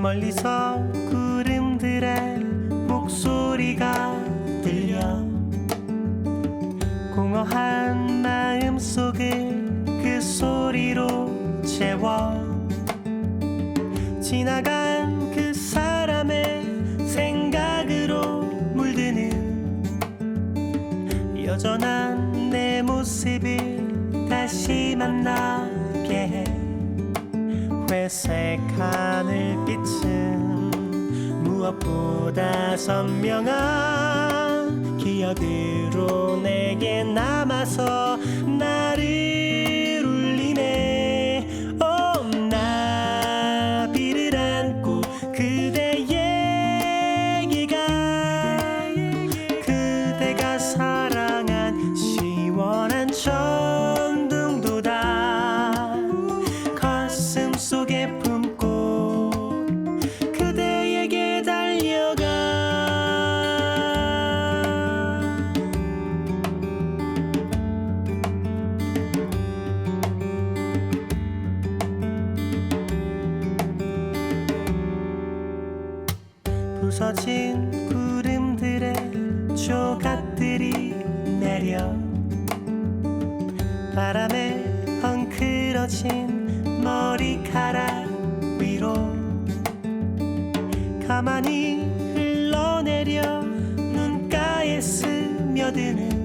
멀리서 구름들의 목소리가 들려. 공허한 마음 속을 그 소리로 채워. 지나간 그 사람의 생각으로 물드는 여전한 내 모습을 다시 만나게 해 회색 하늘빛은 무엇보다 선명한 기억으로 내게 남아서 나 부서진 구름들의 조각들이 내려 바람에 헝클어진 머리카락 위로 가만히 흘러내려 눈가에 스며드는